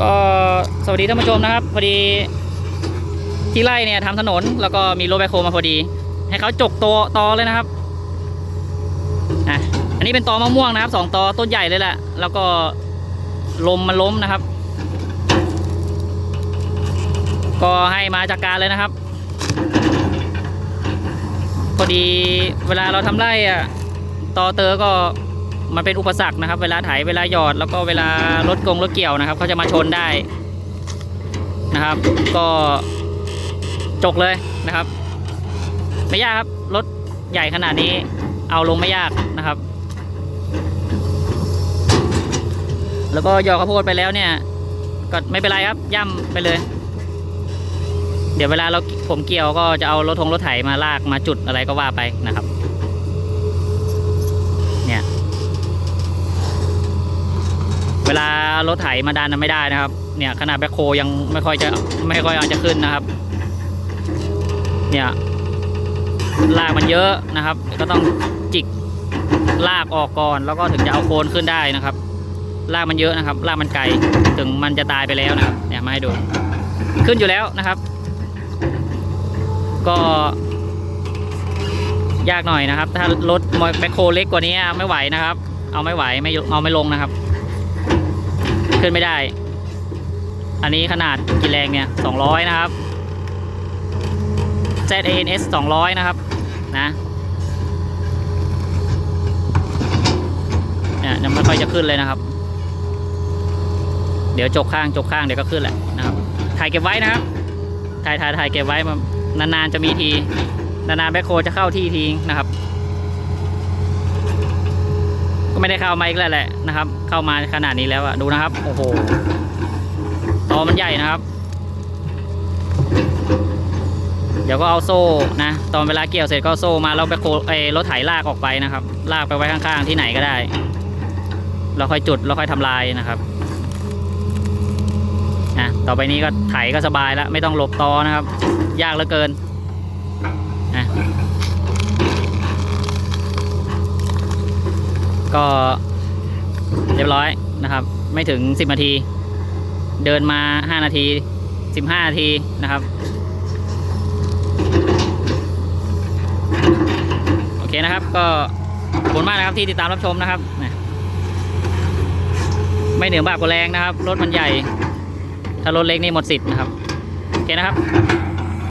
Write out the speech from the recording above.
ก็สวัสดีท่านผู้ชมนะครับ พอดีที่ไร่เนี่ยทำถนนแล้วก็มีรถแบคโฮมาพอดี ให้เขาจกตอตอเลยนะครับอะอันนี้เป็นตอมะม่วงนะครับสองตอต้นใหญ่เลยแหละแล้วก็ลมมันล้มนะครับ ก็ให้มาจากการเลยนะครับ พอดีเวลาเราทำไร่อะตอเตอก็ มันเป็นอุปสรรคนะครับ เวลาไถเวลาหยอดแล้วก็เวลารถกงรถเกี่ยวนะครับเขาจะมาชนได้นะครับ ก็จกเลยนะครับ ไม่ยากครับรถใหญ่ขนาดนี้เอาลงไม่ยากนะครับ แล้วก็หยอดข้าวโพดไปแล้วเนี่ยก็ไม่เป็นไรครับย่ำไปเลย เดี๋ยวเวลาเราผมเกี่ยวก็จะเอารถทงรถไถมาลากมาจุดอะไรก็ว่าไปนะครับ เนี่ย เวลารถไถมาดันนะไม่ได้นะครับ เนี่ยขนาดแบคโคยังไม่ค่อยจะไม่ค่อยเอาจะขึ้นนะครับ เนี่ยลากมันเยอะนะครับ ก็ต้องจิกลากออกก่อน แล้วก็ถึงจะเอาโคนขึ้นได้นะครับลากมันเยอะนะครับลากมันไกลถึงมันจะตายไปแล้วนะครับเนี่ยมาให้ดูขึ้นอยู่แล้วนะครับ ก็ ยากหน่อยนะครับ ถ้ารถแบคโคเล็กกว่านี้ไม่ไหวนะครับ เอาไม่ไหวไม่เอาไม่ลงนะครับ ขึ้นไม่ได้ อันนี้ขนาดกี่แรงเนี่ย 200 นะครับ ZANS 200 นะครับ นะเนี่ยยังไม่ค่อยจะขึ้นเลยนะครับ เดี๋ยวจกข้างจกข้างเดี๋ยวก็ขึ้นแหละนะครับ ถ่ายเก็บไว้นะครับ ถ่ายถ่ายถ่ายเก็บไว้มานานๆจะมีที นานๆแบคโคจะเข้าที่ทีนะครับ ก็ไม่ได้เข้ามาอีกแล้วแหละนะครับ เข้ามาขนาดนี้แล้วอะดูนะครับ โอ้โหตอมันใหญ่นะครับ เดี๋ยวก็เอาโซ่นะ ตอนเวลาเกี่ยวเสร็จก็โซ่มาแล้วแบ็คโคไอรถไถลากออกไปนะครับ ลากไปไว้ข้างๆที่ไหนก็ได้ เราค่อยจุดเราค่อยทำลายนะครับนะต่อไปนี้ก็ไถก็สบายแล้ว ไม่ต้องหลบตอนะครับ ยากเหลือเกินนะ ก็เรียบร้อยนะครับ ไม่ถึง 10 นาที เดินมา 5 นาที 15 นาทีนะครับ โอเคนะครับก็ขอบคุณมากนะครับที่ติดตามรับชมนะครับ ไม่เหนือบากกว่าแรงนะครับ รถมันใหญ่ ถ้ารถเล็กนี่หมดสิทธิ์นะครับ โอเคนะครับ